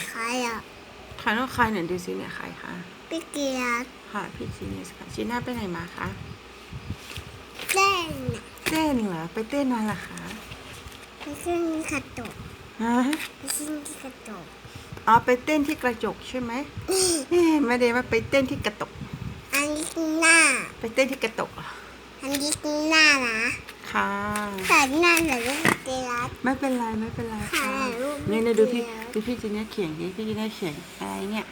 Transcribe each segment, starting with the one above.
หืมแม่ลูกใครอะใครต้องใครเนี่ยดูซิเนี่ยใครคะพี่เกียร์ค่ะพี่จีเนสค่ะจีน่าไปไหนมาคะเต้นน่ะเต้นเหรอไปเต้นมาเหรอคะไปขึ้นกระจกฮะไปขึ้นที่กระจกอ๋อไปเต้นที่กระจกใช่ไหมเอ๊ะไม่ได้ว่าไปเต้นที่กระตก อันนี้คือหน้า ไปเต้นที่กระตกเหรออันนี้คือหน้านะค่ะแต่หน้าแต่ลูกเกี ยร์ไม่เป็นไรไม่เป็นไรค่ะถ่ายรูปนี่นะดูพี่เดียว ดูพี่จีน่าเขียนดิพี่จีน่าเขียนอะไรเนี่ย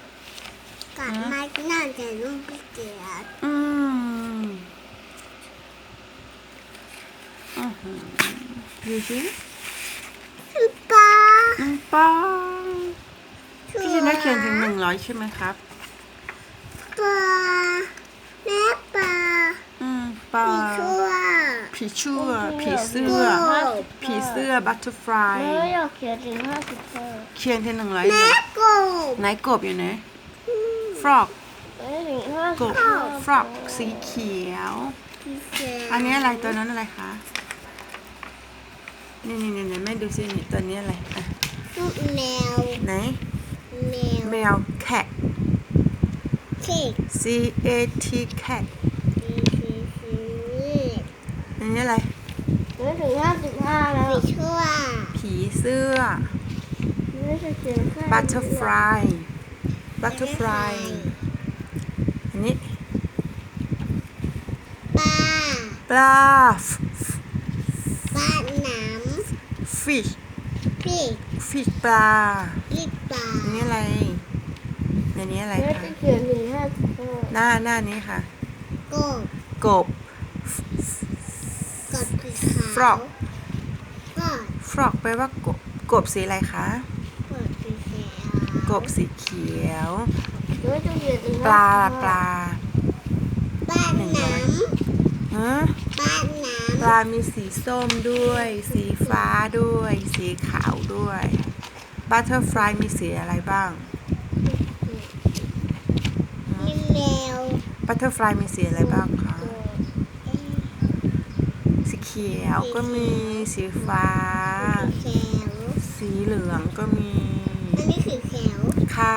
กับไม้หน้าแต่ลูกพี่เกียร์อืมอื้อหือดูสิปลาน้องป้องพี่จีน่าเขียนถึงหนึ่งร้อยใช่ไหมครับ ปลาแม่ปลา อืมปลา ผีชั่วผีชั่วผีเสื้อ ผีเสื้อบัตเตอร์ฟลายแม่อยากเขียนถึงห้าสิบห้าเขียนถึงหนึ่งร้อยแม่กบไหนกบอยู่ไหนฟรอกแม่ถึงห้ากสิบบห้าฟรอกสีเขียวพี่เกียร์อันนี้อะไรตัวนั้นอะไรคะนี่นี่นี่แม่ดูสินี่ตัวนี้อะไรอะลูกแมวไหนแมวแมว cat เค้ก C A T cat สีสีสีอั นนี้อะไรแม่ถึงห้าสิบห้าแล้วผีชั่วผีเสื้อแม่จะเขียนแค่ butterfly butterfly อันนี้ปลาปลาปลาหนาม fish พี่ fish ปลารีบปลาอันนี้อะไรอันนี้อะไรแม่คะจะเขียนถึงห้าสิบห้าหน้าหน้านี้ค่ะกบกบกบสีขาว frog ก็ frog แปลว่ากบ กบสีอะไรคะ กบสีเขียวกบสีเขียวแม่จะเขียนถึงปลา55ปลาปลาหนามฮะปลาหนามปลามีสีส้มด้วย สีฟ้าด้วย สีขาวด้วย butterfly มีสีอะไรบ้างมีแมว butterfly มีสีอะไรบ้างคะสีเขียวก็มีสีฟ้าสีเขียวสีเหลืองก็มี อันนี้สีเขียวค่ะ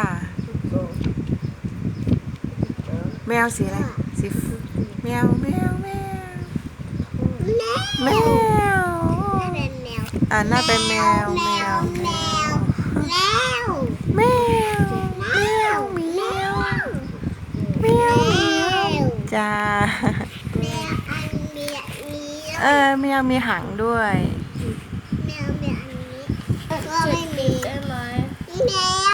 แมวสีอะไร สีฟแมวแมวแมวแมวแมวน่าเป็นแมวอ่าน่าเป็นแมวแมแมววแมวแมวแมวแมวแมวแมวจ้า เออแมวมีหางด้วย แมวเมียอันนี้ก็ไม่มี ได้ไหม แมว